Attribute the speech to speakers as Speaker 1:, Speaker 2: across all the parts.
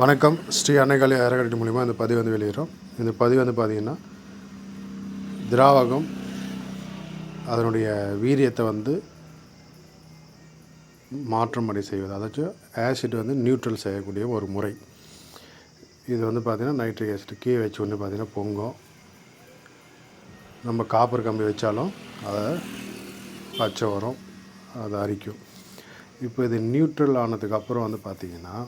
Speaker 1: வணக்கம். ஸ்ரீ அன்னைகாலி அறக்கட்டளை மூலிமா இந்த பதிவு வந்து வெளியிடுறோம். இந்த பதிவு வந்து பார்த்திங்கன்னா திராவகம் அதனுடைய வீரியத்தை வந்து மாற்றம் அடை செய்வது. அதாச்சும் ஆசிட் வந்து நியூட்ரல் செய்யக்கூடிய ஒரு முறை. இது வந்து பார்த்திங்கன்னா நைட்ரிக் ஆசிட் கீழே வச்சு ஒன்று பார்த்திங்கன்னா பொங்கும். நம்ம காப்பர் கம்பி வச்சாலும் அதை பச்சை வரும். அதை அரிக்கும். இப்போ இது நியூட்ரல் ஆனதுக்கப்புறம் வந்து பார்த்திங்கன்னா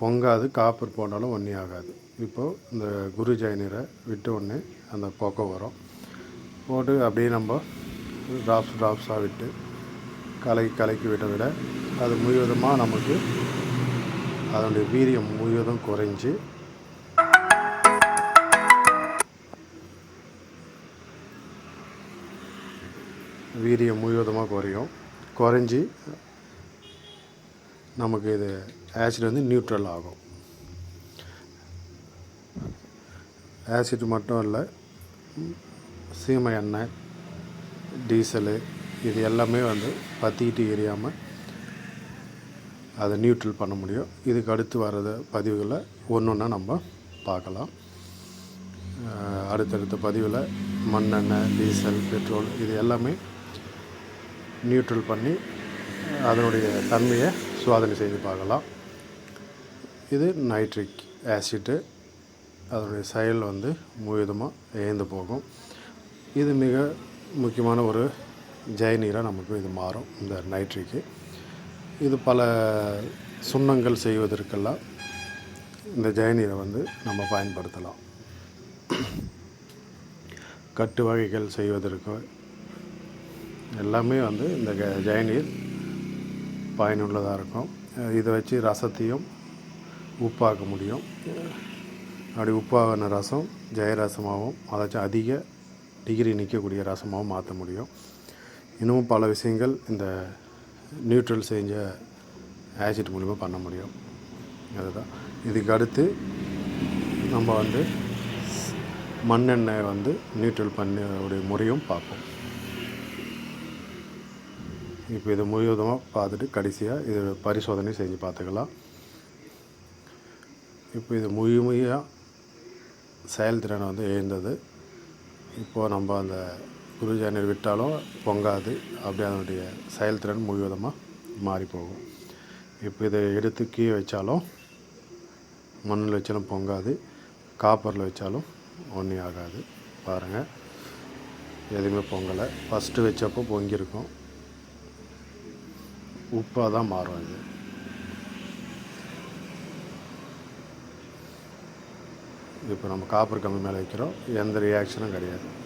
Speaker 1: பொங்காது காப்பர் போனாலும் ஒன்றே ஆகாது. இப்போது இந்த குரு ஜெயநீரை விட்ட உடனே அந்த பொக்கை வரும். போட்டு அப்படியே நம்ம ட்ராப்ஸ் ட்ராப்ஸாக விட்டு கலக்கி கலக்கி விட விட அது முழுவதுமாக நமக்கு அதனுடைய வீரியம் முழுவதும் குறைஞ்சி வீரியம் முழுவதுமாக குறையும். குறைஞ்சி நமக்கு இது ஆசிட் வந்து நியூட்ரல் ஆகும். ஆசிட் மட்டும் இல்லை சீமை எண்ணெய் டீசலு இது எல்லாமே வந்து பற்றிக்கிட்டு எரியாமல் அதை நியூட்ரல் பண்ண முடியும். இதுக்கு அடுத்து வர்றது பதிவுகளை ஒன்று ஒன்றா நம்ம பார்க்கலாம். அடுத்தடுத்த பதிவில் மண்ணெண்ணெய் டீசல் பெட்ரோல் இது எல்லாமே நியூட்ரல் பண்ணி அதனுடைய தன்மையை சுவாதனை செய்து பார்க்கலாம். இது நைட்ரிக் ஆசிட்டு. அதனுடைய செயல் வந்து முழுவதுமாக ஏந்து போகும். இது மிக முக்கியமான ஒரு ஜெயநீராக நமக்கு இது மாறும் இந்த நைட்ரிக்கு. இது பல சுண்ணங்கள் செய்வதற்கெல்லாம் இந்த ஜெயநீரை வந்து நம்ம பயன்படுத்தலாம். கட்டு வகைகள் செய்வதற்கு எல்லாமே வந்து இந்த க- ஜெயநீர் பயனுள்ளதாக இருக்கும். இதை வச்சு ரசத்தையும் உப்பாக்க முடியும். அப்படி உப்பாகின ரசம் ஜெயரசமாகவும் அதாச்சும் அதிக டிகிரி நிற்கக்கூடிய ரசமாகவும் மாற்ற முடியும். இன்னமும் பல விஷயங்கள் இந்த நியூட்ரல் செஞ்ச ஆசிட் மூலிமா பண்ண முடியும். அதுதான். இதுக்கு அடுத்து நம்ம வந்து மண்ணெண்ணெய் வந்து நியூட்ரல் பண்ண உடைய முறையும் பார்ப்போம். இப்போ இது முழுவதுமாக பார்த்துட்டு கடைசியாக இது பரிசோதனை செஞ்சு பார்த்துக்கலாம். இப்போ இது முழுமையாக செயல்திறனை வந்து எழுந்தது இப்போது நம்ம அந்த குருஜானர் விட்டாலும் பொங்காது. அப்படியே அதனுடைய செயல்திறன் முழுவதுமாக மாறி போகும் இப்போ இதை எடுத்து கீழே வச்சாலும் மண்ணில் வச்சாலும் பொங்காது. காப்பரில் வச்சாலும் ஒன்றும் ஆகாது. பாருங்கள். எதுவுமே பொங்கலை. ஃபஸ்ட்டு வச்சப்போ பொங்கியிருக்கும். உப்பாக தான் மாறும் இது. இப்போ நம்ம காப்பர் கம்பி மேலே வைக்கிறோம். எந்த ரியாக்ஷனும் கிடையாது.